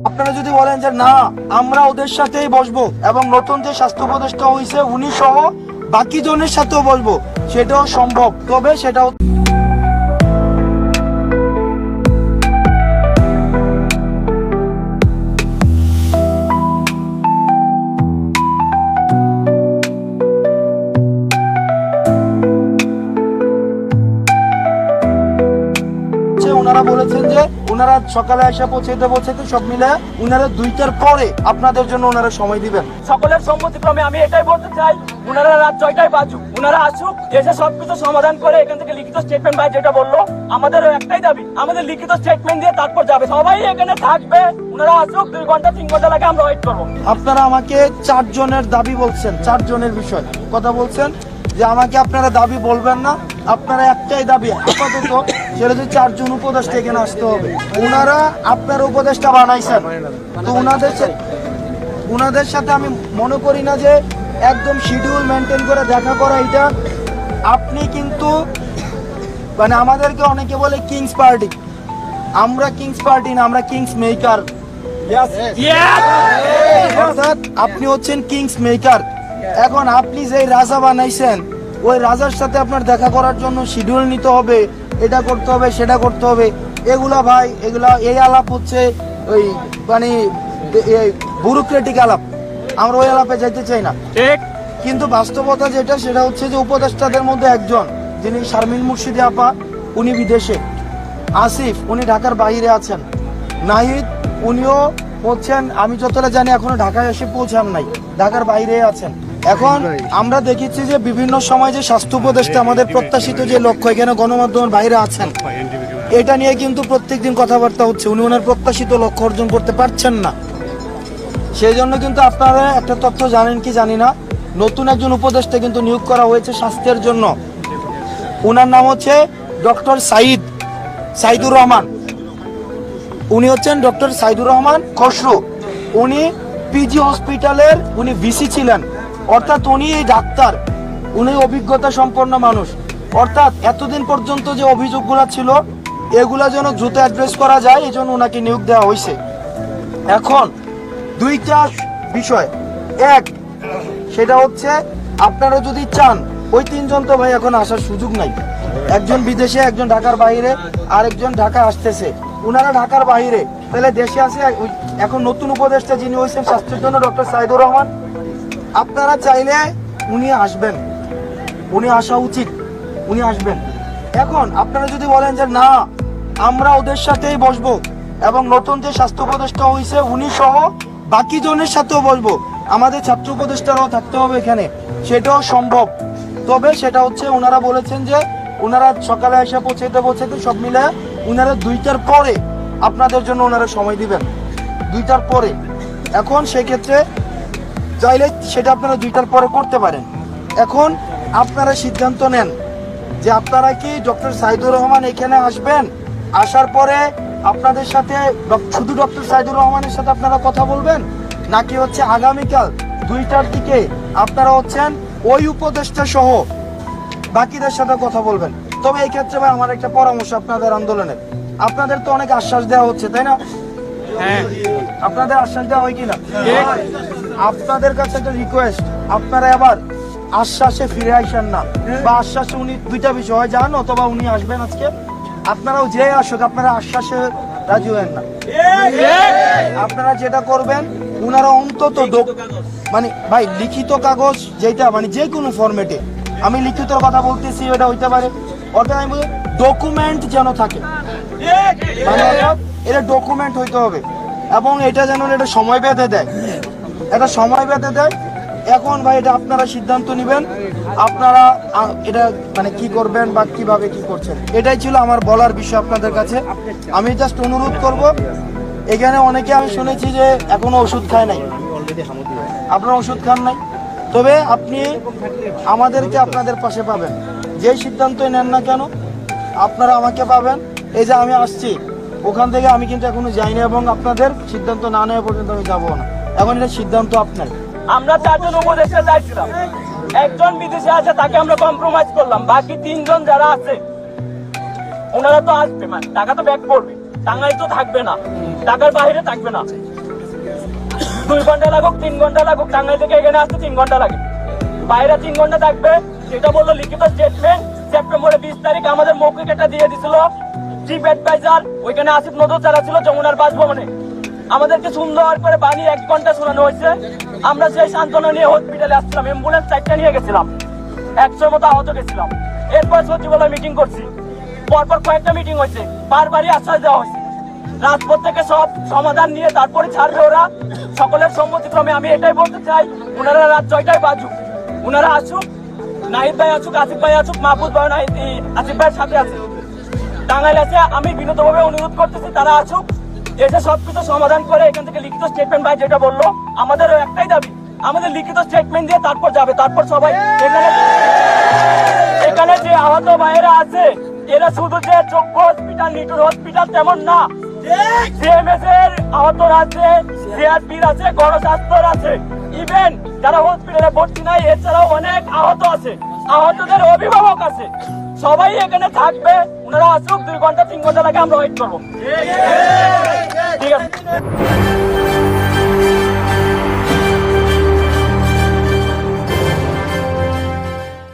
আপনারা যদি বলেন যে না, আমরা ওদের সাথেই বসবো এবং নতুন যে স্বাস্থ্য উপদেষ্টা হয়েছে উনি সহ বাকি জনের সাথেও বসবো, সেটাও সম্ভব। তবে সেটাও ওনারা বলেছেন যে ওনারা সকালে এসে পৌঁছাইতে পৌঁছাইতে সব মিলে ওনারা দুইটার পরে আপনাদের জন্য ওনারা সময় দিবেন। সকলের সম্মতিক্রমে আমি এটাই বলতে চাই ওনারা রাত ছয়টায় বাজুক ওনারা আসুক এসে সবকিছু সমাধান করে এখান থেকে লিখিত স্টেটমেন্ট ভাই যেটা বলল আমাদের একটাই দাবি আমাদের লিখিত স্টেটমেন্ট দিয়ে তারপর যাবে। সবাই এখানে থাকবে ওনারা আসুক দুই ঘণ্টা তিন ঘণ্টা লাগে আমরা ওয়েট করব। আপনারা আমাকে চারজনের দাবি বলছেন চারজনের বিষয়। কথা বলছেন যে আমাকে আপনারা দাবি বলবেন না আপনারা একটাই দাবি আপাতত সেটা যে চারজন উপদেষ্টা এখানে আসতে হবে। ওনারা আপনার উপদেষ্টা বানাইছেন। তো ওনাদের ওনাদের সাথে আমি মনে করি না যে একদম শিডিউল মেনটেন করে দেখা করা এটা। আপনি কিন্তু মানে আমাদেরকে অনেকে বলে কিংস পার্টি আমরা কিংস পার্টি না আমরা কিংস মেকার অর্থাৎ আপনি হচ্ছেন কিংস মেকার এখন আপনি যে রাজা বানাইছেন ওই রাজার সাথে আপনার দেখা করার জন্য শিডিউল নিতে হবে এটা করতে হবে সেটা করতে হবে। এগুলা ভাই এগুলা এই আলাপ হচ্ছে ওই মানে ব্যুরোক্রেটিক আলাপ। আমরা ওই আলাপে যাইতে চাই না। ঠিক। কিন্তু বাস্তবতা যেটা সেটা হচ্ছে যে উপদেষ্টাদের মধ্যে একজন যিনি শারমিন মুর্শিদি আপা উনি বিদেশে। আসিফ উনি ঢাকার বাইরে আছেন। নাহিদ উনিও হচ্ছেন আমি যতটা জানি এখনও ঢাকায় এসে পৌঁছান নাই ঢাকার বাইরে আছেন। এখন আমরা দেখেছি যে বিভিন্ন সময় যে স্বাস্থ্য উপদেষ্টা আমাদের প্রত্যাশিত যে লক্ষ্য, এখানে গণমাধ্যমের বাইরে আছেন, এটা নিয়ে কিন্তু প্রত্যেকদিন কথাবার্তা হচ্ছে। উনি ওনার প্রত্যাশিত লক্ষ্য অর্জন করতে পারছেন না। সেই জন্য কিন্তু আপনারা একটা তথ্য জানেন কি জানি না, নতুন একজন উপদেষ্টা কিন্তু নিয়োগ করা হয়েছে স্বাস্থ্যের জন্য। ওনার নাম হচ্ছে ডক্টর সাইদ, সাইদুর রহমান। উনি হচ্ছেন ডক্টর সাইদুর রহমান খসরু। উনি পিজি হসপিটালের, উনি ভিসি ছিলেন। অর্থাৎ উনি এই ডাক্তার, উনি অভিজ্ঞতা সম্পন্ন মানুষ। অর্থাৎ এতদিন পর্যন্ত যে অভিযোগগুলো ছিল, এগুলা যেন দ্রুত অ্যাড্রেস করা যায় এই জন্য ওনাকে নিয়োগ দেওয়া হয়েছে এখন দুইটা বিষয়। এক, সেটা হচ্ছে আপনারা যদি চান, ওই তিনজন তো ভাই এখন আসার সুযোগ নাই। একজন বিদেশে, একজন ঢাকার বাইরে, আরেকজন ঢাকা আসতেছে। ওনারা ঢাকার বাইরে, তাহলে দেশে আসে এখন নতুন উপদেষ্টা যিনি হয়েছেন স্বাস্থ্যের জন্য ডক্টর সাইদুর রহমান। আপনারা চাইলে উনি আসবেন। উনি আসা উচিত। উনি আসবেন। এখন আপনারা যদি বলেন যে, না, আমরা ওদের সাথেই বসবো এবং নতুন যে স্বাস্থ্য উপদেষ্টা হয়েছে উনি সহ বাকি জনের সাথেও বসবো। আমাদের ছাত্র উপদেষ্টারাও থাকতে হবে এখানে। সেটাও সম্ভব। তবে সেটা হচ্ছে, ওনারা বলেছেন যে, ওনারা সকালে এসে পৌঁছাইতে পৌঁছাইতে সব মিলে ওনারা দুইটার পরে আপনাদের জন্য ওনারা সময় দিবেন। দুইটার পরে। এখন সেক্ষেত্রে চাইলে সেটা আপনারা দুইটার পরে করতে পারেন। এখন আপনারা সিদ্ধান্ত নেন যে আপনারা কি ডক্টর সাইদুর রহমান এখানে আসবেন? আসার পরে আপনাদের সাথে শুধু ডক্টর সাইদুর রহমানের সাথে আপনারা কথা বলবেন? নাকি হচ্ছে আগামীকাল দুইটার দিকে আপনারা হচ্ছেন ওই উপদেষ্টা সহ বাকিদের সাথে কথা বলবেন? তবে এই ক্ষেত্রে ভাই আমার একটা পরামর্শ আপনাদের আন্দোলনের। আপনাদের তো অনেক আশ্বাস দেওয়া হচ্ছে তাই না? আপনাদের আশ্বাস দেওয়া হয় কিনা আপনাদের কাছে একটা রিকোয়েস্ট আপনারা আবার আশ্বাসে ফিরে আসেন না। বা আশ্বাসে উনি দুইটা বিষয় হয় যান অথবা উনি আসবেন আজকে। আপনারাও যে আসুক, আপনারা আশ্বাসে রাজি হয়েন না। আপনারা যেটা করবেন, উনারা অন্তত মানে ভাই, লিখিত কাগজ যেটা মানে যে কোনো ফরম্যাটে আমি লিখিত কথা বলতেছি, এটা হইতে পারে। অর্থাৎ আমি বলি ডকুমেন্ট যেন থাকে। মানে এটা ডকুমেন্ট হইতে হবে। এবং এটা যেন এটা সময় বেঁধে দেয়। এটা সময় বেঁধে দেয়। এখন ভাই এটা আপনারা সিদ্ধান্ত নেবেন। আপনারা এটা মানে কি করবেন বা কীভাবে কি করছেন। এটাই ছিল আমার বলার বিষয় আপনাদের কাছে। আমি জাস্ট অনুরোধ করব, এখানে অনেকে আমি শুনেছি যে এখনও ওষুধ খায় নাই। আপনারা ওষুধ খান নাই। তবে আপনি আমাদেরকে আপনাদের পাশে পাবেন। যেই সিদ্ধান্তই নেন না কেন, আপনারা আমাকে পাবেন। এই যে আমি আসছি, ওখান থেকে আমি কিন্তু এখনও যাইনি এবং আপনাদের সিদ্ধান্ত না নেওয়া পর্যন্ত আমি যাব না। এখন এটা সিদ্ধান্ত আপনার। আমরা চারজন উপদেষ্টা চাইছিলাম একজন বিদেশে আছে, তাকে আমরা কম্প্রোমাইজ করলাম। বাকি তিনজন যারা আছে, ওনারা তো আসবে মানে টাকা তো ব্যাক করবে। টাঙ্গাই তো থাকবে না। টাকার বাইরে থাকবে না। দুই ঘণ্টা লাগুক, তিন ঘণ্টা লাগুক টাঙ্গাই থেকে এখানে আসতে তিন ঘণ্টা লাগে। বাইরে তিন ঘণ্টা থাকবে যেটা বলল লিখিত স্টেটমেন্ট সেপ্টেম্বরের বিশ তারিখ আমাদের মৌখিক একটা দিয়ে দিছিল। চিফ অ্যাডভাইজার ওইখানে আসিফ নজর চালাচ্ছিল যমুনার বাসভবনে। আমাদেরকে সুন্দর করে বানিয়ে এক ঘণ্টা শোনানো হয়েছে। আমরা সেই সান্ত্বনা নিয়ে হসপিটালে আসছিলাম অ্যাম্বুলেন্স চারটা নিয়ে গেছিলাম। একশোর মতো আহত গেছিলাম। এরপর সচিবালয় মিটিং করছি। পরপর কয়েকটা মিটিং হয়েছে। বারবারই আশ্বাস দেওয়া হয়েছে। রাজপথ থেকে সব সমাধান নিয়ে তারপরে ছাড়বে ওরা। সকলের সম্মতিক্রমে আমি এটাই বলতে চাই, ওনারা রাত ছয়টায় বাজুক। ওনারা আসুক, নাহিদ ভাই আসুক, আসিফ ভাই আসুক, মাহফুজ ভাই, নাহিদ আসিফ ভাইয়ের সাথে আছে টাঙ্গাইল আছে আমি বিনোদভাবে অনুরোধ করতেছি, তারা আসুক। এসে সবকিছু সমাধান করে এখান থেকে লিখিত স্টেটমেন্ট ভাই যেটা বলল, আমাদেরও একটাই দাবি। আমাদের লিখিত স্টেটমেন্ট দিয়ে তারপর যাবে। তারপর সবাই এখানে এখানে যে আহত ভাইয়েরা আছে, এরা শুধু যে চক্ষু হসপিটাল নিটুর হসপিটাল তেমন না। সিএমএস এর আহত আছে আছে আছে। যারা হসপিটালে ভর্তি নাই, এছাড়াও অনেক আহত আছে। আহতদের অভিভাবক আছে। সবাই এখানে থাকবে, ওনারা আসুক, দুই ঘণ্টা, তিন ঘণ্টা লাগে আমরা ওয়েট করব। ঠিক আছে?